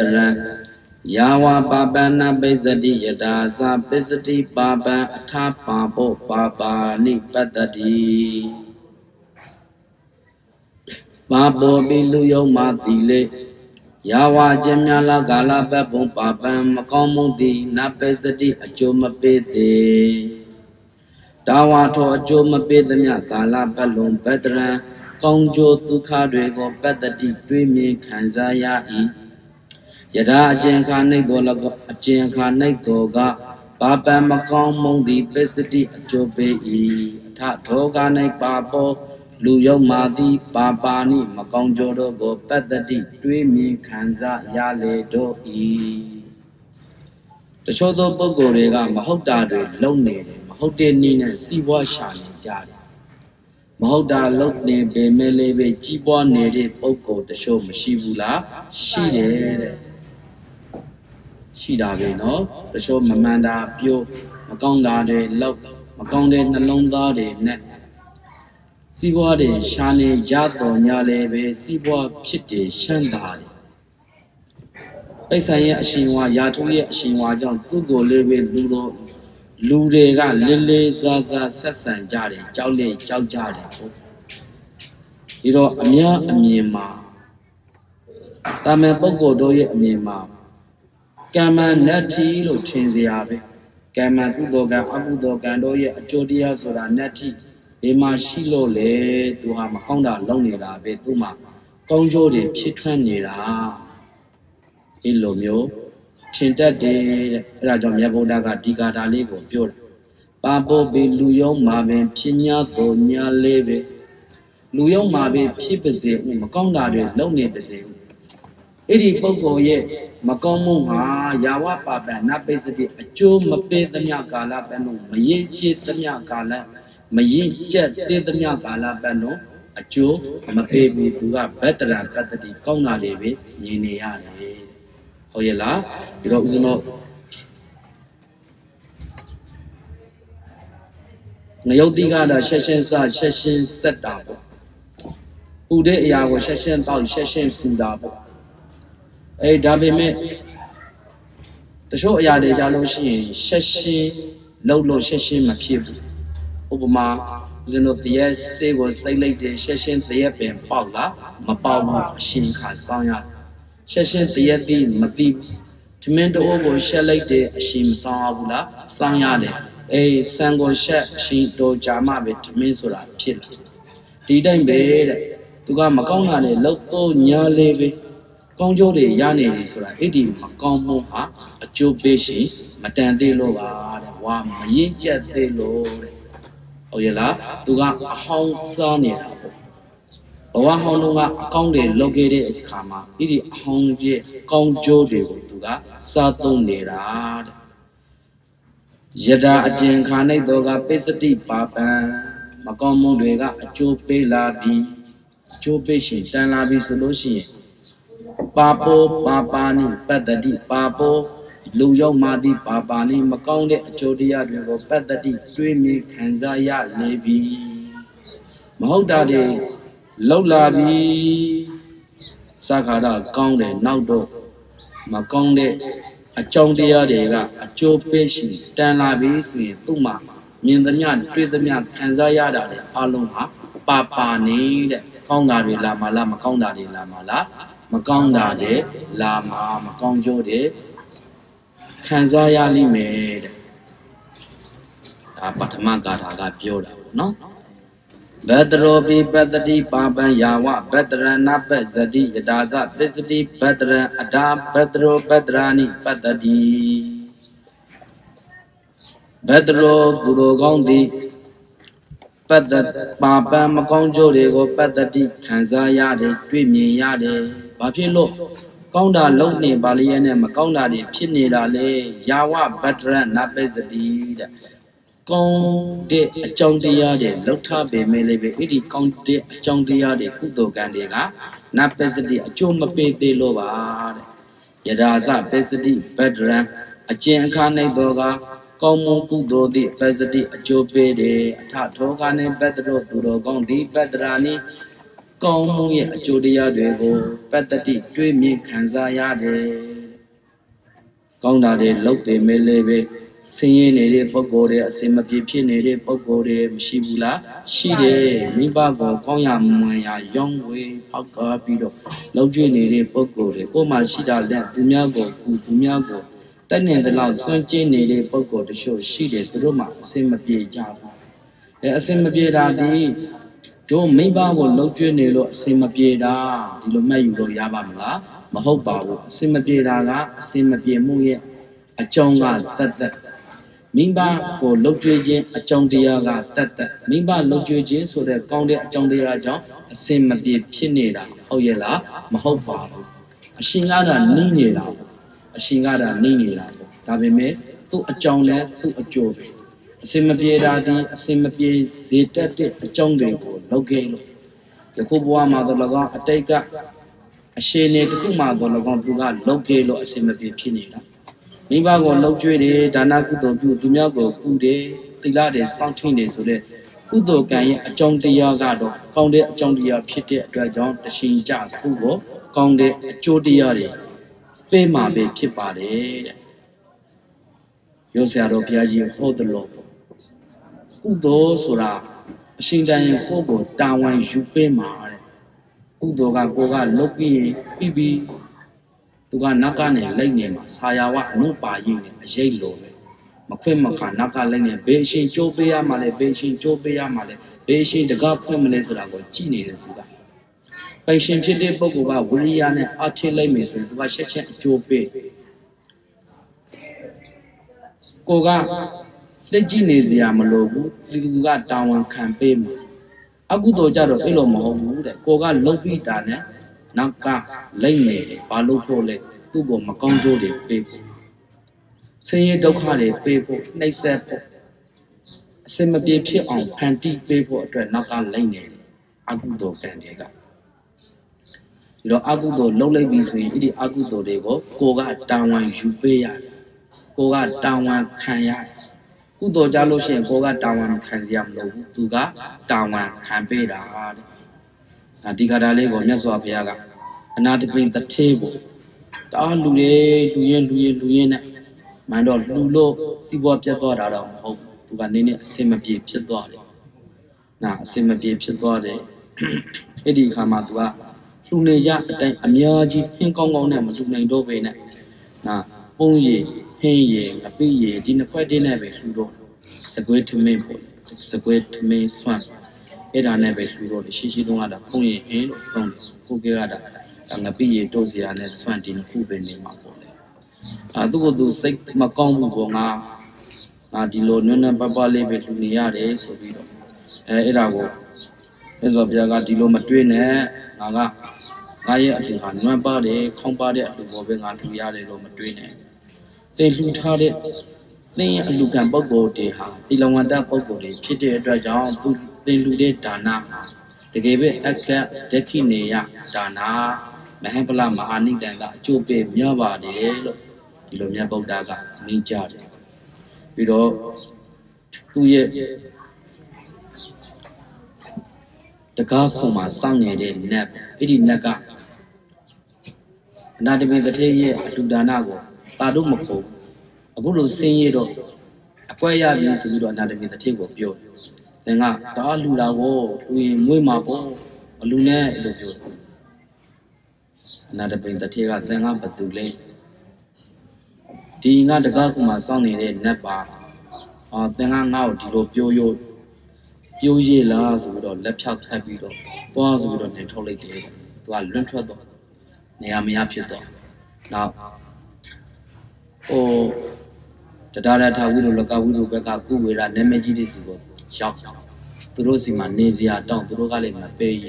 တရံယာဝပါပန္နပိစတိယတာသပိစတိပါပံအထာပါဘောပါပါနိပတ္တတိပါဘောပိလူယုံမာတိလေယာဝခြင်းများလာကာလပတ်ပုံပါပံမကောင်းမှုသည်နပိစတိအကျိုးမပေးသေးတာဝါထောအကျိုးမပေးသမျှကာလပတ်လုံးပတ္တရံကောင်းကျိုးဒုက္ခတွေကိုပတ္တတိတွေးမြင်ခံစားရ၏ ယထာအကျဉ်ခါနှိတ်တော်၎င်းအကျဉ်ခါနှိတ်တော်ကပါပံမကောင်းမှုသည်ပစ္စတိအကျိုးပေး၏အထထောက၌ပါပေါ်လူယုံမာသည်ပါပါနိမကောင်းကျိုးတို့ကိုပတ္တတိတွေးမြင်ခံစားရလေတို့၏တချို့သောပုဂ္ဂိုလ်တွေကမဟုတ်တာတွေလုံနေတယ်မဟုတ်တဲ့နည်းနဲ့စီးပွားရှာနေကြတယ်မဟုတ်တာလုံနေပေမဲ့လေးပဲကြီးပွားနေတဲ့ပုဂ္ဂိုလ်တချို့မရှိဘူးလားရှိတယ်တဲ့ ရှိတာပဲเนาะတချို့မမှန်တာပြိုးမကောင်းတာတွေလောက်မကောင်းတဲ့နှလုံးသားတွေနဲ့စီးပွားတွေရှာနေကြတော်ညာလည်းပဲစီးပွားဖြစ်တယ်ရှမ်းတာတယ်ပိဿံရဲ့အရှင်ဝါယာထုရဲ့အရှင်ဝါကြောင့်သူ့ကိုယ်လေးပဲလူတော်လူတွေကလေးလေးစားစားဆက်ဆံကြတယ်ကြောက်လေကြောက်ကြတယ်ပေါ့ဒီတော့အများအမြင်မှာတာမန်ပုဂ္ဂိုလ်တို့ရဲ့အမြင်မှာ ကမ္မနတ္ထိလို့ထင်စရာပဲကမ္မကုသိုလ်ကံအကုသိုလ်ကံတို့ရဲ့အကျိုးတရားဆိုတာနတ္ထိဒီမှာရှိလို့လေသူဟာမကောင်းတာလုပ်နေတာပဲသူ့မှာကောင်းကျိုးတွေဖြစ်ထွန်းနေတာဒီလိုမျိုးထင်တတ်တယ်တဲ့အဲဒါကြောင့်မြတ်ဗုဒ္ဓကဒီကာတာလေးကိုပြောတာပါပုတ်ပြီလူယုံမှာပင်ဖြစ်ညာတော်ညာလေးပဲလူယုံမှာပင်ဖြစ်ပါစေဦးမကောင်းတာတွေလုပ်နေပါစေဦး အဲ့ဒီပုဂ္ဂိုလ်ရဲ့မကောင်းမှုဟာယာဝပါပံနပိစတိအကျိုးမပေးသမျှကာလပတ်လုံးမရင်ကျစ်သမျှကာလမရင်ကျက်သေးသမျှကာလပတ်လုံးအကျိုးမပေးဘူးသူကဗတ္တရာကတ္တိကောင်းတာတွေပဲမြင်နေရတယ်ဟုတ်ရဲ့လားဒီတော့ဦးဇင်းတို့ငရုတ်တိကတော့ရှက်ရှင်းစရှက်ရှင်းဆက်တာပေါ့ပူတဲ့အရာကိုရှက်ရှင်းတောက်ရှက်ရှင်းပူတာပေါ့ အဲဒါပေမဲ့တချို့အရာတွေကြလို့ရှိရင်ရှက်ရှင်းလှုပ်လို့ရှက်ရှင်းမဖြစ်ဘူးဥပမာဦးဇင်းတို့တရက်စေးကိုစိတ်လိုက်တယ်ရှက်ရှင်းတရက်ပင်ပေါက်လားမပေါက်ဘူးအရှင်ခါစောင်းရတယ်ရှက်ရှင်းတရက်တိမသိဘူးထမင်းတိုးကိုရှက်လိုက်တယ်အရှင်မဆောင်အောင်ဘူးလားစောင်းရတယ်အေးစံကိုရှက်အရှင်တို့ဂျာမပဲထမင်းဆိုတာဖြစ်လာဒီတိုင်းပဲတဲ့သူကမကောင်းတာလေလောက်တော့ညာလေးပဲ ကောင်းကျိုးတွေရနေပြီဆိုတာအဲ့ဒီမကောင်းမှုဟာအကျိုးပေးရှင်မတန်သေးလို့ပါတဲ့ဝါမရင်ကျက်သေးလို့တဲ့ဟုတ်ရဲ့လားသူကအဟောင်းစားနေတာပေါ့ဘဝဟောင်းလုံးကအကောင်းတွေလုပ်ခဲ့တဲ့အခါမှာအဲ့ဒီအဟောင်းရဲ့ကောင်းကျိုးတွေကိုသူကစားသုံးနေတာတဲ့ယတာအကျင်ခါနိုင်တော့ကပိစတိပါပံမကောင်းမှုတွေကအကျိုးပေးလာပြီးအကျိုးပေးရှင်တန်လာပြီဆိုလို့ရှိရင် ပါပောပါပါနိပတ္တတိပါပောလူရောက်မှသည်ပါပါနိမကောင်းတဲ့အကျိုးတရားတွေကိုပတ္တတိတွေးမြင်ခံစားရလေပြီမဟုတ်တာတွေလောက်လာပြီသခါရကောင်းတယ်နောက်တော့မကောင်းတဲ့အကြောင်းတရားတွေကအကျိုးပေးရှိတန်လာပြီဆိုရင်သူ့မှာမြင်သမျှတွေ့သမျှခံစားရတာတွေအလုံးဟာပါပါနေတဲ့ကောင်းတာတွေလာမလားမကောင်းတာတွေလာမလား မကောင်းတာတဲ့လာမှာမကောင်းကြိုးတဲ့ခံစားရလိမ့်မယ်တဲ့ဒါပထမဂါထာကပြောတာပေါ့နော်ဘဒရောပိပတ္တိပါပံယာဝဘဒရဏပဇတိယတာသပစ္စတိဘဒရံအတာဘဒရောဘဒရာနိပတ္တိဘဒရောသူတော်ကောင်းသည် ပတ္တပါပံမကောင်းကျိုးတွေကိုပတ္တတိခံစားရတယ်တွေ့မြင်ရတယ်။ဘာဖြစ်လို့ကောင်းတာလုံးနေပါလျက်နဲ့မကောင်းတာတွေဖြစ်နေတာလေယာဝဗတ္တရနပိစတိတဲ့။ကောင်းတဲ့အကြောင်းတရားတွေလှုပ်ထပေမဲ့လည်းပဲအဲ့ဒီကောင်းတဲ့အကြောင်းတရားတွေကုသိုလ်ကံတွေကနပိစတိအကျိုးမပေးသေးလို့ပါတဲ့။ယဒါစပိစတိဗတ္တရံအကျင့်အခါ၌တော့က ကောင်းမွန်ကုသိုလ်သည့်ပစ္စတိအကျိုးပေးတယ်အထထောကနှင့်ပတ္တရောသူတော်ကောင်းသည်ပတ္တရာနိကောင်းမှုရဲ့အကျိုးတရားတွေကိုပတ္တတိတွေးမြင်ခံစားရတယ်ကောင်းတာတွေလုပ်တယ်မဲလေးပဲဆင်းရဲနေတဲ့ပုံကိုယ်တွေအစင်မပြေဖြစ်နေတဲ့ပုံကိုယ်တွေမရှိဘူးလားရှိတယ်မိဘကိုကောင်းရမွန်ရရောင်းဝေဖောက်ကားပြီးတော့လောက်ကျွေးနေတဲ့ပုံကိုယ်တွေကိုယ်မှရှိတာလက်သူများကိုကူသူများကို တက်နေတဲ့လောက်စွန့်ကျင်နေတဲ့ပုံကိုယ်တချို့ရှိတယ်သူတို့မှအစင်မပြေကြဘူးအဲအစင်မပြေတာဒီတို့မိဘကိုလှုပ်ကျွေးနေလို့အစင်မပြေတာဒီလိုမှတ်ယူလို့ရပါမလားမဟုတ်ပါဘူးအစင်မပြေတာကအစင်မပြေမှုရဲ့အကြောင်းကတတ်တတ်မိဘကိုလှုပ်ကျွေးခြင်းအကြောင်းတရားကတတ်တတ်မိဘလှုပ်ကျွေးခြင်းဆိုတဲ့ကောင်းတဲ့အကြောင်းတရားကြောင့်အစင်မပြေဖြစ်နေတာဟုတ်ရဲ့လားမဟုတ်ပါဘူးအရှင်ကတော့နှီးနေတာပေါ့ အရှင်ကတော့နှီးနေတာပေါ့ဒါပေမဲ့သူ့အကြောင်းလဲသူ့အကျိုးပဲအစင်မပြေတာဒီအစင်မပြေစေတတ်တဲ့အကြောင်းတွေကိုလုပ်ခဲ့လို့ယခုဘဝမှာတော့၎င်းအတိတ်ကအရှင်နေတစ်ခုမှတော့၎င်းသူကလုပ်ခဲ့လို့အစင်မပြေဖြစ်နေတာမိဘကိုလှုပ်ကြွေးတယ်ဒါနကုသိုလ်ပြုသူများကိုကုတယ်သီလတွေစောင့်ထိန်တယ်ဆိုတဲ့ကုသိုလ်ကံရဲ့အကြောင်းတရားကတော့ကောင်းတဲ့အကြောင်းတရားဖြစ်တဲ့အတွက်ကြောင့်တရှင်ကြခုကိုကောင်းတဲ့အကျိုးတရားတွေ ပေးမှာပဲဖြစ်ပါတယ်တဲ့ရောဆရာတော်ဘုရားကြီးဟောတယ်လို့ကုသိုလ်ဆိုတာအရှင်တန်ရင်ကိုယ့်ကိုတာဝန်ယူပေးမှာတဲ့ကုသိုလ်ကကိုယ်ကလုပ်ပြီးရင်ပြီးပြီးသူကနောက်ကနေလိုက်နေမှာဆာယာဝအနုပါရင်နဲ့အရေးလိုပဲမခွင့်မခါနောက်ကလိုက်နေဘေးအရှင်ကြိုးပေးရမှာလဲဘေးအရှင်ကြိုးပေးရမှာလဲဘေးအရှင်တကားဖွင့်မလဲဆိုတာကိုကြည့်နေတယ်သူက ပိုင်ရှင်ဖြစ်တဲ့ပုဂ္ဂိုလ်ကဝိရိယနဲ့အထစ်လိုက်မယ်ဆိုရင်သူကရှက်ချက်အကျိုးပေးကိုကလက်ကြည့်နေစရာမလိုဘူးသူကတာဝန်ခံပေးမှာအကုသိုလ်ကြတော့အဲ့လိုမဟုတ်ဘူးတဲ့ကိုကလုတ်ပြီးတာနဲ့နောက်ကလိမ့်နေတယ်ဘာလို့ဖို့လဲသူ့ဘောမကောင်းကျိုးတွေပေးဖို့ဆင်းရဲဒုက္ခတွေပေးဖို့နှိပ်စက်ဖို့အစင်မပြေဖြစ်အောင်ဖန်တီးပေးဖို့အတွက်နောက်ကလိမ့်နေတယ်အကုသိုလ်ကံတွေက ဒီတော့အကုသိုလ်လုပ်လိုက်ပြီဆိုရင်အဲ့ဒီအကုသိုလ်တွေကိုကိုကတာဝန်ယူပေးရတယ်ကိုကတာဝန်ခံရတယ်ကုသိုလ်ကြလို့ရှိရင်ကိုကတာဝန်ခံစရာမလိုဘူးသူကတာဝန်ခံပေးတာတဲ့ဒါဒီကတာလေးကိုမြတ်စွာဘုရားကအနာတပိန်တထေးကိုတအားလူတွေလူရင်လူရင်လူရင်နဲ့မန်တော့လူလို့စီးပွားပြတ်သွားတာတော့မဟုတ်ဘူးသူကနေနဲ့အစင်မပြေဖြစ်သွားတယ်နာအစင်မပြေဖြစ်သွားတယ်အဲ့ဒီအခါမှာသူက လူနေရအတိုင်းအများကြီးဟင်းကောင်းကောင်းနဲ့မလူနိုင်တော့ပဲနဲ့နာပုံရည်ဟင်းရည်ငပိရည်ဒီနှစ်ခွက်တင်းနဲ့ပဲလှူတော့စကွေးထမင်းပေါ့စကွေးထမင်းစွန့်အဲ့ဒါနဲ့ပဲလှူတော့ရှိရှိတုန်းကတော့ပုံရည်ဟင်းလို့သုံးတယ်ကိုကေကတော့ငပိရည်တို့စရာနဲ့စွန့်ဒီနှစ်ခုပဲနေမှာပေါ့လေအာသူ့ကိုသူစိတ်မကောင်းဘူးပေါ့ငါငါဒီလိုနွမ်းနွမ်းပပလေးပဲလှူနေရတယ်ဆိုပြီးတော့အဲအဲ့ဒါကိုအဲ့ဆိုဘုရားကဒီလိုမတွေးနဲ့ ငါကငါရဲ့အတူကနွမ်းပါတယ်ခေါင်းပါတဲ့အတူပေါ်ပဲငါလှူရတယ်လို့မတွေးနဲ့သင်လှူထားတဲ့သင်ရဲ့အလူကံပုဂ္ဂိုလ်တွေဟာတိလဝန္တပုဂ္ဂိုလ်တွေဖြစ်တဲ့အတွက်ကြောင့်သူသင်လှူတဲ့ဒါနမှာတကယ်ပဲအခက်ဒက္ခိနေယဒါနမဟပလမဟာနိတန်ကအကျိုးပေးများပါတယ်လို့ဒီလိုမြတ်ဗုဒ္ဓကမိန့်ကြတယ်ပြီးတော့သူ့ရဲ့ တကားခုံမှာစောင့်နေတဲ့နတ်အဲ့ဒီနတ်ကအနာတမေတထေရဲ့အလူဒါနကိုတာတို့မခုံအခုလိုဆင်းရဲတော့အကွဲရပြီဆိုပြီးတော့အနာတမေတထေကိုပြောတယ်သင်ကတာလူလာကိုသူရင်မွေးမှာပေါ့အလူနဲ့လို့ပြောတယ်အနာတမေတထေကသင်ကဘသူလဲဒီငါတကားခုံမှာစောင့်နေတဲ့နတ်ပါအော်သင်ကငါ့ကိုဒီလိုပြောရိုး ပြိုးရည်လားဆိုပြီးတော့လက်ဖြောက်ခတ်ပြီးတော့တွားဆိုပြီးတော့နေထုတ်လိုက်တယ်သူကလွန့်ထွက်တော့နေရာမရဖြစ်တော့နောက်ဟိုတရားရထဝိလိုလကဝိလိုဘက်ကကုဝေရနာမည်ကြီးတွေစီကိုရောက်သူတို့စီမှာနေစရာတောင်းသူတို့ကလည်းမပေးရ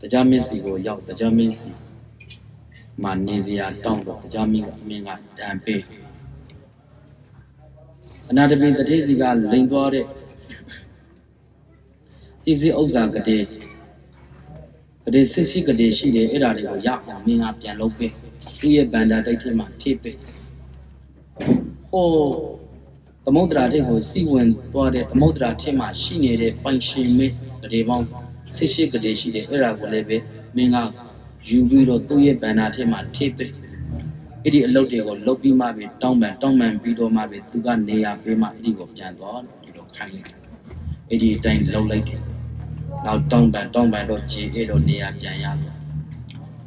တရားမင်းစီကိုရောက်တရားမင်းစီမှာနေစရာတောင်းတော့တရားမင်းကအမင်းကတန်ပေးအနာတပိတတိစီကလိန်သွားတဲ့ ဒီစီဥစ္စာကတိကတိစစ်ရှိကတိရှိတယ်အဲ့ဒါတွေကိုရအောင်မင်းကပြန်လုပ်ပေးသူ့ရဲ့ဗန္ဒာတိုက်ထဲမှာထိပေးဟိုသမုဒ္ဒရာထိပ်ကိုစီဝင်သွားတဲ့သမုဒ္ဒရာထိပ်မှာရှိနေတဲ့ပိုင်ရှင်မင်းကတိပေါင်းစိတ်ရှိကလေးရှိတယ်အဲ့ဒါကိုလည်းပဲမင်းကယူပြီးတော့သူ့ရဲ့ဗန္နာထဲမှာထိပစ်အဲ့ဒီအလုပ်တွေကိုလုပ်ပြီးမှပဲတောင်းပန်တောင်းပန်ပြီးတော့မှပဲသူကနေရာပေးမှအဲ့ဒီကိုပြန်သွားဒီလိုခိုင်းလိုက်တယ်အဲ့ဒီအတိုင်းလုပ်လိုက်တယ် နောက်တောင်းပန်တောင်းပန်တော့ခြေအဲ့တော့နေရာပြန်ရသွား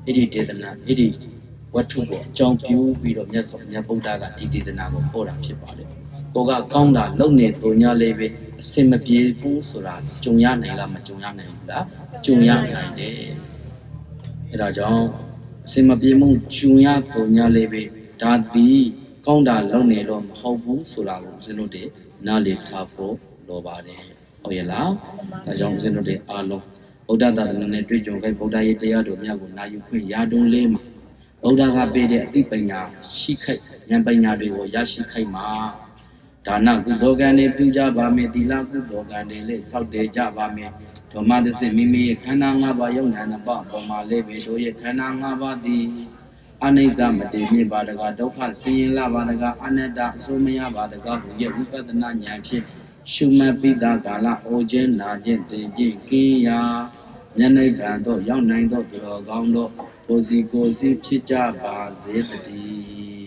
အဲ့ဒီဒေသနာအဲ့ဒီဝတ္ထုကိုအကြောင်းပြုပြီးတော့မြတ်စွာဘုရားဗုဒ္ဓကဒီဒေသနာကိုဟောတာဖြစ်ပါတယ်ကိုကကောင်းတာလုပ်နေသူညလေးပဲအစင်မပြေဘူးဆိုတာကြုံရနိုင်လားမကြုံရနိုင်ဘူးလားကြုံရနိုင်တယ်အဲဒါကြောင့်အစင်မပြေမှုကြုံရသူညလေးပဲဒါသည်ကောင်းတာလုပ်နေတော့မဟုတ်ဘူးဆိုတာကိုဦးဇင်းတို့တွေနားလည်ထားဖို့လိုပါတယ် ဟုတ်ရဲ့လားဒါကြောင့်ဦးဇင်းတို့တွေအားလုံးဗုဒ္ဓသာသနာနဲ့တွေ့ကြုံခဲ့ဗုဒ္ဓရဲ့တရားတော်များကိုနာယူခွင့်ရတုံးလေးမှာဗုဒ္ဓကပေးတဲ့အသိပညာရှိခိုက်ဉာဏ်ပညာတွေကိုရရှိခိုက်မှာဒါနကုသိုလ်ကံတွေပြုကြပါမယ်သီလကုသိုလ်ကံတွေလည်းစောင့်တည်ကြပါမယ်ဓမ္မသစ္စာမိမိရဲ့ခန္ဓာ၅ပါးယုံနာနှစ်ပါးပေါ်မှာလည်းပဲတို့ရဲ့ခန္ဓာ၅ပါးသည်အနိစ္စမတည်မြင့်ပါတကားဒုက္ခဆင်းရဲလာပါတကားအနတ္တအစိုးမရပါတကားဟူရဲ့ဝိပဿနာဉာဏ်ဖြင့် ရှုမှတ်ပြီးသားကာလအိုခြင်းနာခြင်းသိခြင်းကင်းရာဉာဏ်နိဗ္ဗာန်သို့ရောက်နိုင်သောသူတော်ကောင်းတို့ကိုယ်စီကိုယ်စီဖြစ်ကြပါစေတည်း